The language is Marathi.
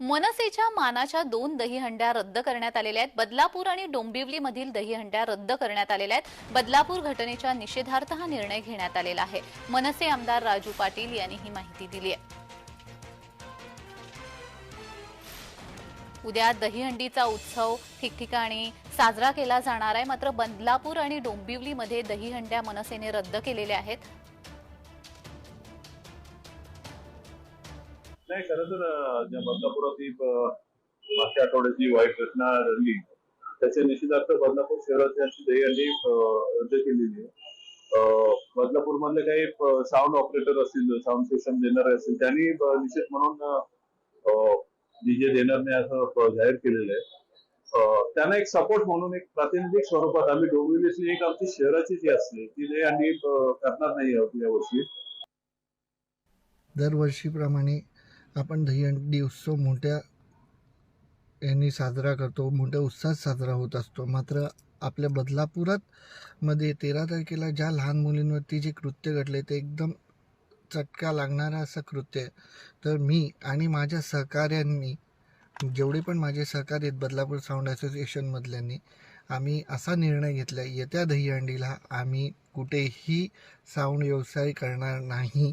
मनसेच्या मानाच्या दोन दहीहंड्या रद्द करण्यात आलेल्या आहेत. बदलापूर आणि डोंबिवलीमधील दहीहंड्या रद्द करण्यात आलेल्या आहेत. बदलापूर घटनेच्या निषेधार्थ हा निर्णय घेण्यात आलेला आहे. मनसे आमदार राजू पाटील यांनी ही माहिती दिली आहे. उद्या दहीहंडीचा उत्सव ठिकठिकाणी साजरा केला जाणार आहे. मात्र बदलापूर आणि डोंबिवलीमध्ये दहीहंड्या मनसेने रद्द केलेल्या आहेत. नाही खरं तर ज्या बदलापुरात ही मागच्या आठवड्याची वाईट घटना घडली त्याच्या निषेधार्थ बदलापूर शहराची अशी दहीहंडी रद्द केलेली आहे. बदलापूर मधले काही साऊंड ऑपरेटर असतील साऊंड सिस्टम देणारे असतील त्यांनी निषेध म्हणून डीजे देणार नाही असं जाहीर केलेलं आहे. त्यांना एक सपोर्ट म्हणून एक प्रातिनिधिक स्वरूपात आम्ही डोंबिवलीची एक आमची शहराची जी असते ती दहीहंडी अं, करणार नाही आहोत यावर्षी दरवर्षीप्रमाणे आपण दहीहंडी उत्सव मोठ्या यांनी साजरा करतो मोठ्या उत्साहात साजरा होत असतो. मात्र आपल्या बदलापुरात मध्ये तेरा तारखेला ज्या लहान मुलींवरती जे कृत्य घडले ते एकदम चटका लागणारं असं कृत्य आहे. तर मी आणि माझ्या सहकाऱ्यांनी जेवढे पण माझे सहकारी आहेत बदलापूर साऊंड असोसिएशनमधल्यांनी आम्ही असा निर्णय घेतला येत्या दहीहंडीला आम्ही कुठेही साऊंड व्यवसाय करणार नाही.